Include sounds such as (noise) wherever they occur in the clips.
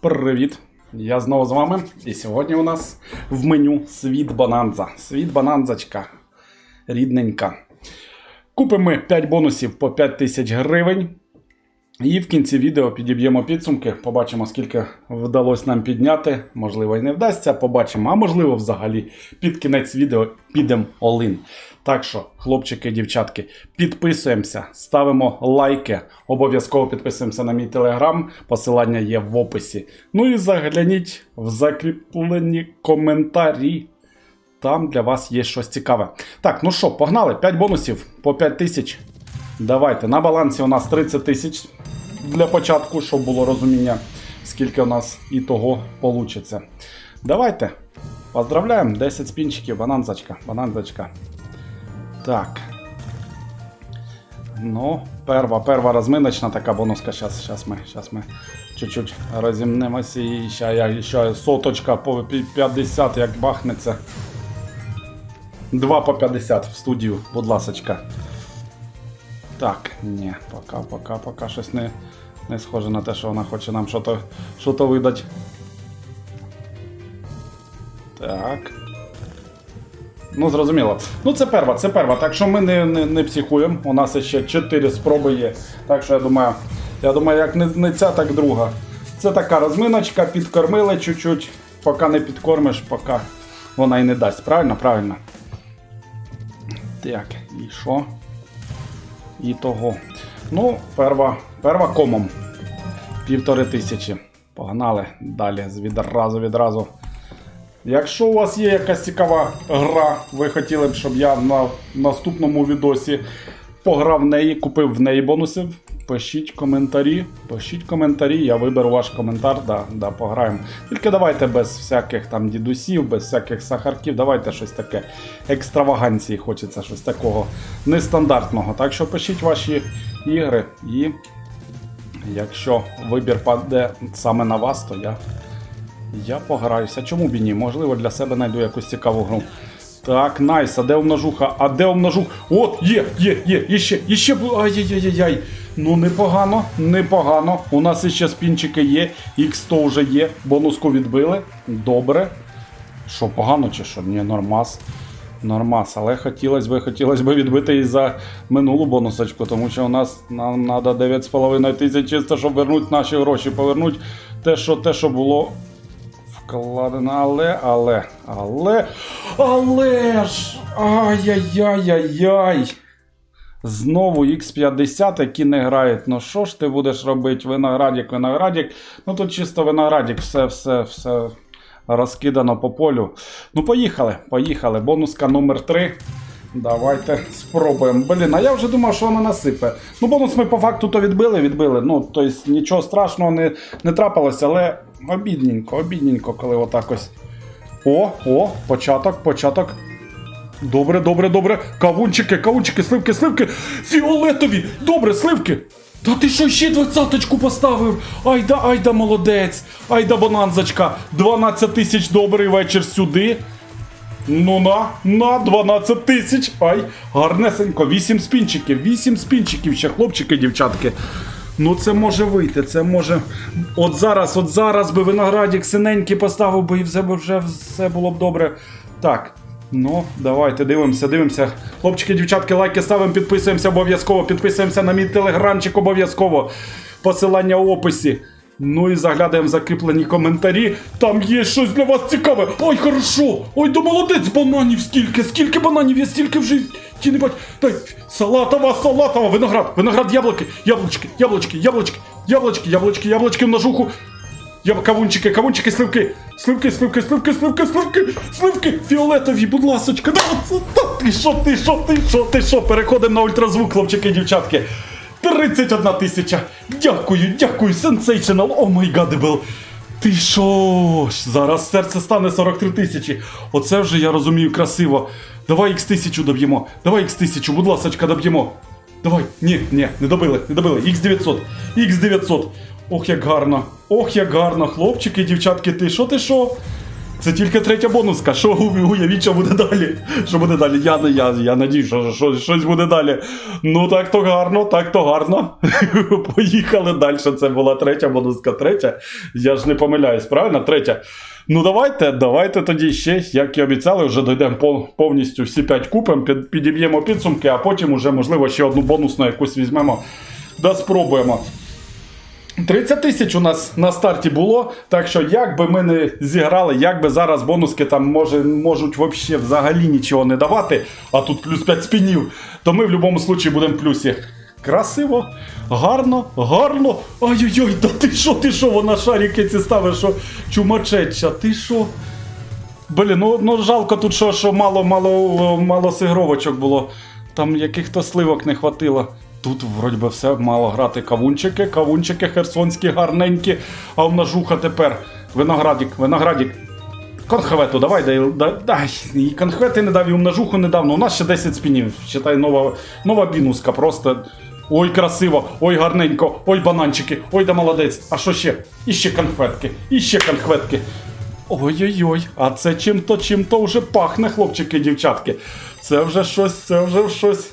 Привіт! Я знову з вами. І сьогодні у нас в меню світ бананза. Світ бананзочка. Рідненька. Купимо ми 5 бонусів по 5 тисяч гривень. І в кінці відео підіб'ємо підсумки, побачимо, скільки вдалося нам підняти. Можливо, і не вдасться, побачимо. А можливо, взагалі, під кінець відео підемо олин. Так що, хлопчики, дівчатки, підписуємося, ставимо лайки, обов'язково підписуємося на мій телеграм. Посилання є в описі. Ну і загляніть в закріплені коментарі. Там для вас є щось цікаве. Так, ну що, погнали? 5 бонусів по 5 тисяч. Давайте. На балансі у нас 30 тисяч для початку, щоб було розуміння, скільки у нас і того получиться. Давайте. Поздравляємо, 10 спінчиків, бананзочка, бананзочка. Так. Ну, перва, перва розминочна така бонуска. Сейчас, сейчас ми, сейчас ми чуть-чуть розімнемося і ще, ще соточка по 50, як бахнеться. 2 по 50 в студію, будь ласочка. Так, ні, пока, пока, пока щось не, не схоже на те, що вона хоче нам що-то що видати. Так. Ну, зрозуміло. Ну, це перва, це перва. Так що ми не, не, не психуємо. У нас ще 4 спроби є. Так що я думаю, я думаю, як не, не ця, так друга. Це така розминочка, підкормили чуть-чуть. Поки не підкормиш, поки вона і не дасть. Правильно? Правильно. Так, і що? І того. Ну, перва, перва комом. Півтори тисячі. Погнали далі. Відразу, відразу. Якщо у вас є якась цікава гра, ви хотіли б, щоб я на наступному відосі пограв в неї, купив в неї бонусів, пишіть коментарі. Пишіть коментарі, я виберу ваш коментар, да, да, пограємо. Тільки давайте без всяких там дідусів, без всяких сахарків, давайте щось таке екстраваганції, хочеться щось такого нестандартного. Так що пишіть ваші ігри і якщо вибір паде саме на вас, то я я пограюся. Чому б і ні? Можливо, для себе знайду якусь цікаву гру. Так, найс, а де умножуха? А де умножуха? От, є, є, є, іще, іще бу- Ай-яй-яй-яй. Ну, непогано, непогано. У нас іще спінчики є, X100 вже є. Бонуску відбили. Добре. Що, погано чи що? Ні, нормас. Нормас, але хотілося б, хотілося б відбити і за минулу бонусочку, тому що у нас нам треба 9,5 тисяч чисто, щоб вернути наші гроші, повернути те, що, те, що було вкладено, але, але, але, але ж. Ай-яй-яй-яй-яй. Знову X50, які не грають. Ну що ж ти будеш робити? Виноградік, виноградік. Ну тут чисто виноградік, все, все, все розкидано по полю. Ну, поїхали, поїхали. Бонуска номер 3. Давайте спробуємо. Блін, а я вже думав, що вона насипе. Ну, бонус ми по факту то відбили, відбили. Ну, тобто нічого страшного не, не трапилося, але обідненько, обідненько, коли отак ось. О, о, початок, початок. Добре, добре, добре. Кавунчики, кавунчики, сливки, сливки. Фіолетові. Добре, сливки. Та ти що ще двадцяточку поставив? Айда, айда, молодець. Айда, бананзочка. 12 тисяч добрий вечір сюди. Ну на, на 12 тисяч. Ай, гарнесенько. 8 спінчиків, 8 спінчиків ще, хлопчики, дівчатки. Ну це може вийти, це може. От зараз, от зараз би виноградік синенький поставив би і все вже все було б добре. Так. Ну, давайте дивимося, дивимося. Хлопчики, дівчатки, лайки ставимо, підписуємося обов'язково, підписуємося на мій телеграмчик обов'язково. Посилання в описі. Ну і заглядаємо закріплені коментарі. Там є щось для вас цікаве. Ой, хорошо! Ой, да молодець, бананів скільки! Скільки бананів є, стільки в житті не бать. Дай, салатова, салатова, виноград, виноград, яблуки, яблучки, яблучки, яблучки, яблучки, яблучки, яблучки в ножуху. Я кавунчики, кавунчики, сливки. Сливки, сливки, сливки, сливки, сливки, сливки, фіолетові, будь ласочка. Да, це- та ти що, ти що, ти що, ти що? Переходимо на ультразвук, хлопчики, дівчатки. 31 тисяча. Дякую, дякую, сенсейшнл, о май гадебл. Ти що? ж, Зараз серце стане 43 тисячі. Оце вже я розумію красиво. Давай x 1000 доб'ємо. Давай x 1000, будь ласочка, доб'ємо. Давай, ні, ні, не добили, не добили. Х900, Х900. Ох, як гарно. Ох, як гарно, хлопчики, дівчатки, ти що, ти що? Це тільки третя бонуска. Що уявіть, що буде далі? Що буде далі? Я, я, я надію, що, що щось буде далі. Ну так то гарно, так то гарно. (laughs) Поїхали далі. Це була третя бонуска. Третя. Я ж не помиляюсь, правильно? Третя. Ну давайте, давайте тоді ще, як і обіцяли, вже дійдемо повністю всі 5 купим, під, підіб'ємо підсумки, а потім уже, можливо, ще одну бонусну якусь візьмемо да спробуємо. 30 тисяч у нас на старті було, так що як би ми не зіграли, як би зараз бонуски там може, можуть вообще взагалі нічого не давати, а тут плюс 5 спінів, то ми в будь-якому випадку будемо в плюсі. Красиво, гарно, гарно. Ай-ой-ой, та ти що, ти що, вона шарики ці ставиш, що чумачеча, ти що? Блін, ну, ну жалко тут, що, що мало, мало, мало сигровочок було. Там яких-то сливок не хватило. Тут вроді би все мало грати кавунчики, кавунчики херсонські, гарненькі. А в ножуха тепер. Виноградік, виноградік. Конхвету, давай, дай, дай. І конхвети не дав, і умножуху не дав. Ну, у нас ще 10 спінів. Считай, нова, нова бінуска. Просто. Ой, красиво, ой, гарненько, ой, бананчики, ой, да молодець. А що ще? І ще конхветки, і ще конхветки. Ой-ой-ой, а це чим-то, чим-то вже пахне, хлопчики, дівчатки. Це вже щось, це вже щось.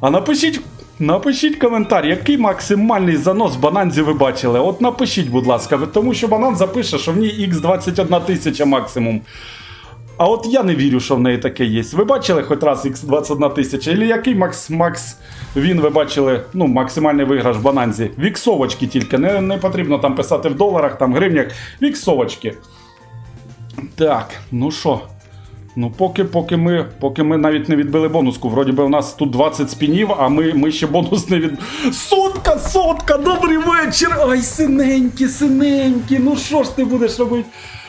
А напишіть, напишіть коментар, який максимальний занос бананзі ви бачили. От напишіть, будь ласка, тому що банан запише, що в ній X21 тисяча максимум. А от я не вірю, що в неї таке є. Ви бачили хоч раз X21 тисяча? Или який Макс Макс він ви бачили, ну, максимальний виграш в бананзі? Віксовочки тільки. Не, не потрібно там писати в доларах, там гривнях. Віксовочки. Так, ну що? Ну, поки, поки ми, поки ми навіть не відбили бонуску. Вроді би у нас тут 20 спінів, а ми, ми ще бонус не від. Сотка, сотка, добрий вечір! Ай, синенькі, синенькі, ну що ж ти будеш робити?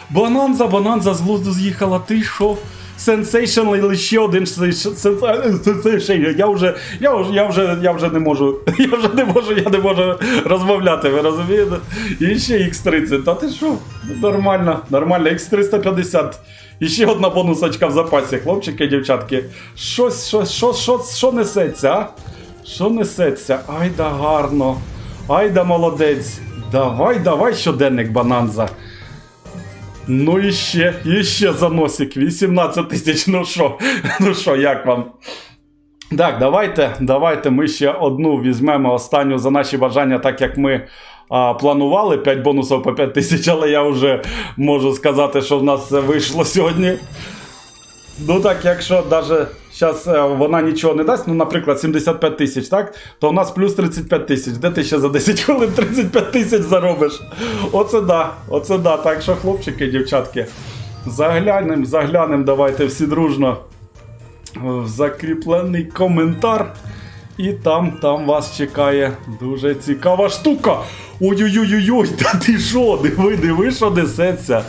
Бананза, бананза з глузду з'їхала, ти що? Сенсейшн ще один сенсейшн. Я вже, я вже, я вже, я вже не можу. (laughs) Я вже не можу, я не можу розмовляти, ви розумієте? І ще X30. Та ти що? Нормально, нормально, X350. І ще одна бонусочка в запасі, хлопчики дівчатки. Щось, що, що, що, що несеться, а? Що несеться? Ай да гарно. Ай да молодець. Давай, давай щоденник бананза. Ну і ще, і ще заносик. 18 тисяч. Ну що, (laughs) ну що, як вам? Так, давайте, давайте ми ще одну візьмемо останню за наші бажання, так як ми а, планували 5 бонусів по 5 тисяч, але я вже можу сказати, що в нас це вийшло сьогодні. Ну так, якщо навіть зараз вона нічого не дасть, ну, наприклад, 75 тисяч, так? То у нас плюс 35 тисяч. Де ти ще за 10 хвилин 35 тисяч заробиш? Оце да, оце да. Так що, хлопчики, дівчатки, заглянемо, заглянемо, давайте всі дружно в закріплений коментар. І там, там вас чекає дуже цікава штука. Ой-ой-ой-ой, та ти що? Диви, диви, що несеться.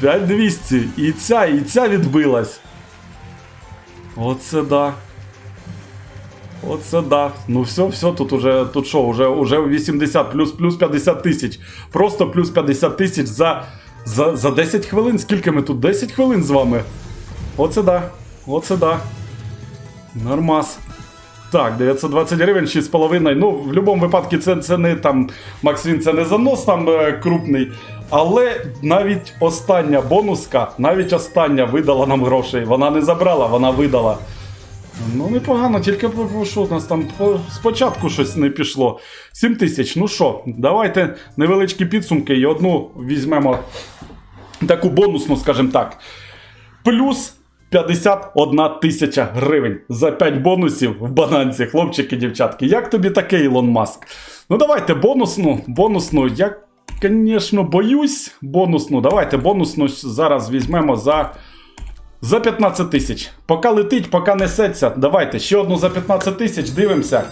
5200. І ця, і ця відбилась. Оце да. Оце да. Ну все, все, тут уже, тут що, уже, уже 80 плюс, плюс 50 тисяч. Просто плюс 50 тисяч за, за, за 10 хвилин. Скільки ми тут? 10 хвилин з вами. Оце да. Оце да. Нормас. Так, 920 гривень, 6,5. Ну, в будь-якому випадку це, це не там Максим, це не занос там е, крупний. Але навіть остання бонуска, навіть остання видала нам грошей. Вона не забрала, вона видала. Ну, непогано, тільки що у нас там спочатку щось не пішло. 7 тисяч. Ну що, давайте невеличкі підсумки і одну візьмемо таку бонусну, скажімо так. Плюс 51 тисяча гривень за 5 бонусів в бананці, хлопчики, дівчатки. Як тобі таке, Ілон Маск? Ну давайте бонусну, бонусну. Я, звісно, боюсь бонусну. Давайте бонусну зараз візьмемо за. За 15 тисяч. Поки летить, поки несеться. Давайте ще одну за 15 тисяч, дивимося.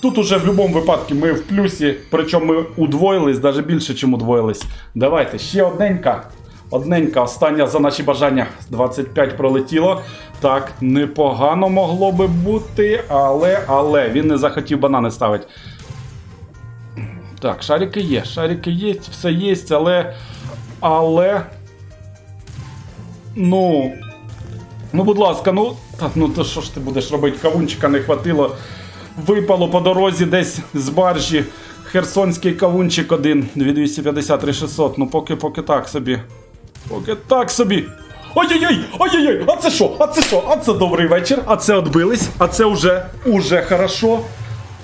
Тут уже в будь-якому випадку ми в плюсі, причому ми удвоїлись, навіть більше, ніж удвоїлись. Давайте, ще одненька. Одненька, остання за наші бажання. 25 пролетіло. Так, непогано могло би бути, але, але він не захотів банани ставити. Так, шарики є, шарики є, все є, але. Але. Ну. Ну, будь ласка, ну. Та, ну то що ж ти будеш робити? Кавунчика не хватило. Випало по дорозі десь з баржі. Херсонський кавунчик один 2250 3600. Ну, поки поки так собі. Поки так собі. Ой-ой-ой! Ой-ой-ой! А це що? А це що? А це добрий вечір. А це отбились. А це уже, уже хорошо.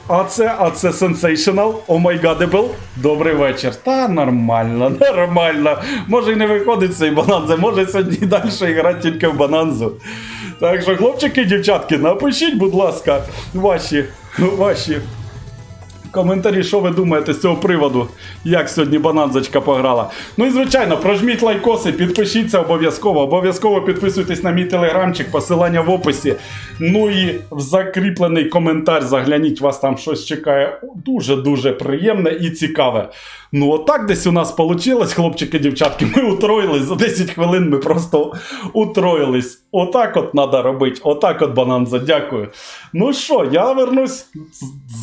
А це, а це сенсейшнл, омайгадебл. Добрий вечір. Та нормально, (laughs) нормально. Може і не виходить цей бананзе, може сьогодні далі грати тільки в бананзу. Так що, хлопчики і дівчатки, напишіть, будь ласка, ваші, ваші коментарі, що ви думаєте з цього приводу, як сьогодні бананзочка пограла. Ну і звичайно, прожміть лайкоси, підпишіться обов'язково. Обов'язково підписуйтесь на мій телеграмчик, посилання в описі. Ну і в закріплений коментар загляніть, вас там щось чекає дуже-дуже приємне і цікаве. Ну, отак десь у нас вийшло, хлопчики, дівчатки. Ми утроїлись. За 10 хвилин ми просто утроїлись. Отак от треба робити. Отак от бананза, дякую. Ну що, я вернусь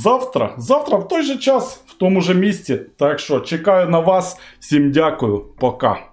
завтра. Завтра в той же час, в тому же місці. Так що чекаю на вас. Всім дякую. Пока.